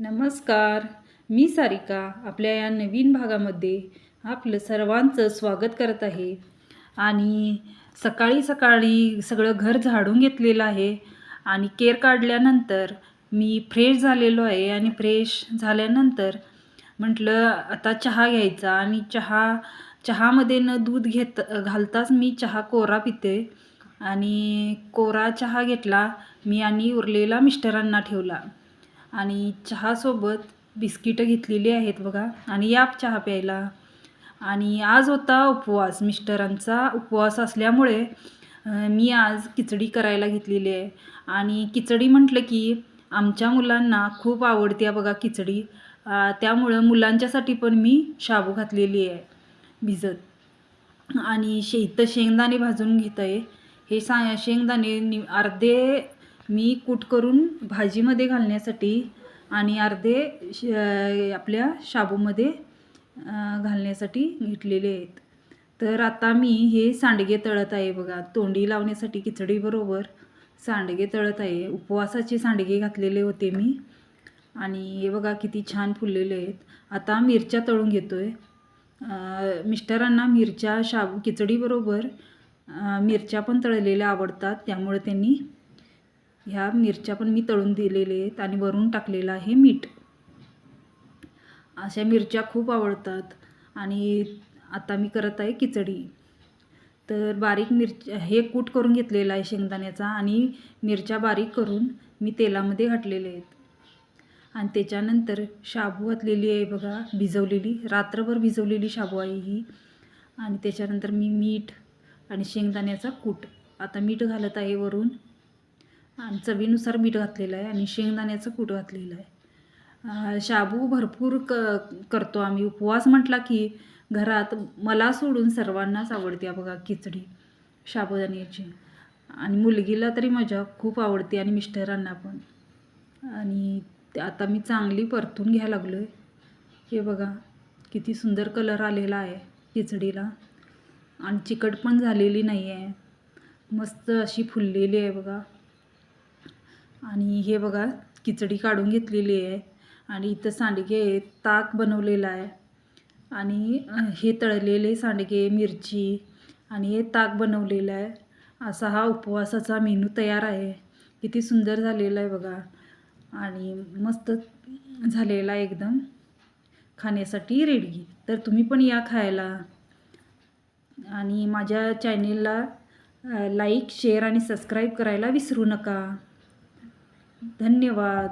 नमस्कार मी सारिका आपल्या या नवीन भागामध्ये आपलं सर्वांचं स्वागत करत आहे. आणि सकाळी सकाळी सगळं घर झाडून घेतलेलं आहे आणि केर काढल्यानंतर मी फ्रेश झालेलो आहे आणि फ्रेश झाल्यानंतर म्हटलं आता चहा घ्यायचा आणि चहा चहामध्ये न दूध घेत घालताच मी चहा कोरा पिते आणि कोरा चहा घेतला मी आणि उरलेला मिस्टरांना ठेवला. आणि चहासोबत बिस्किटं घेतलेली आहेत बघा. आणि या चहा प्यायला. आणि आज होता उपवास. मिस्टरांचा उपवास असल्यामुळे मी आज खिचडी करायला घेतलेली आहे. आणि खिचडी म्हटलं की आमच्या मुलांना खूप आवडते आहे बघा खिचडी. त्यामुळं मुलांच्यासाठी पण मी शाबू घातलेली आहे. भिजत. आणि शे इथं शेंगदाणे भाजून घेत आहे हे सा शेंगदाणे नि अर्धे मी कूट करून भाजीमध्ये घालण्यासाठी आणि अर्धे श आपल्या शाबूमध्ये घालण्यासाठी घेतलेले आहेत. तर आता मी हे सांडगे तळत आहे बघा. तोंडी लावण्यासाठी खिचडीबरोबर सांडगे तळत आहे. उपवासाचे सांडगे घातलेले होते मी. आणि हे बघा किती छान फुललेले आहेत. आता मिरच्या तळून घेतो आहे मिस्टरांना मिरच्या शाबू खिचडीबरोबर मिरच्या पण तळलेल्या आवडतात. त्यामुळे त्यांनी ह्या मिरच्या पण मी तळून दिलेले आहेत आणि वरून टाकलेलं आहे मीठ. अशा मिरच्या खूप आवडतात आणि आता मी करत आहे खिचडी. तर बारीक मिरच्या हे कूट करून घेतलेलं आहे शेंगदाण्याचा आणि मिरच्या बारीक करून मी तेलामध्ये घातलेले आहेत. आणि त्याच्यानंतर शाबू घातलेली आहे बघा भिजवलेली रात्रभर भिजवलेली शाबू आहे ही. आणि त्याच्यानंतर मी मीठ आणि शेंगदाण्याचा कूट. आता मीठ घालत आहे वरून. चवीनुसार मीठ घातलेलं आहे आणि शेंगदाण्याचं कूट घातलेलं आहे. शाबू भरपूर क करतो आम्ही. उपवास म्हटला की घरात मला सोडून सर्वांनाच आवडते बघा खिचडी शाबुदाण्याची. आणि मुलगीला तरी माझ्या खूप आवडते आणि मिस्टरांना पण. आणि आता मी चांगली परतून घ्यायला लागलो आहे हे बघा किती सुंदर कलर आलेला आहे खिचडीला. आणि चिकट पण झालेली नाही आहे मस्त अशी फुललेली आहे बघा. आणि हे बघा खिचडी काढून घेतलेली आहे. आणि इथं सांडगे ताक बनवलेलं आहे. आणि हे तळलेले सांडगे मिरची आणि हे ताक बनवलेलं आहे. असा हा उपवासाचा मेनू तयार आहे. किती सुंदर झालेला आहे बघा. आणि मस्त झालेला आहे एकदम. खाण्यासाठी रेडी तर तुम्ही पण या खायला. आणि माझ्या चॅनेलला लाईक शेअर आणि सबस्क्राईब करायला विसरू नका. धन्यवाद.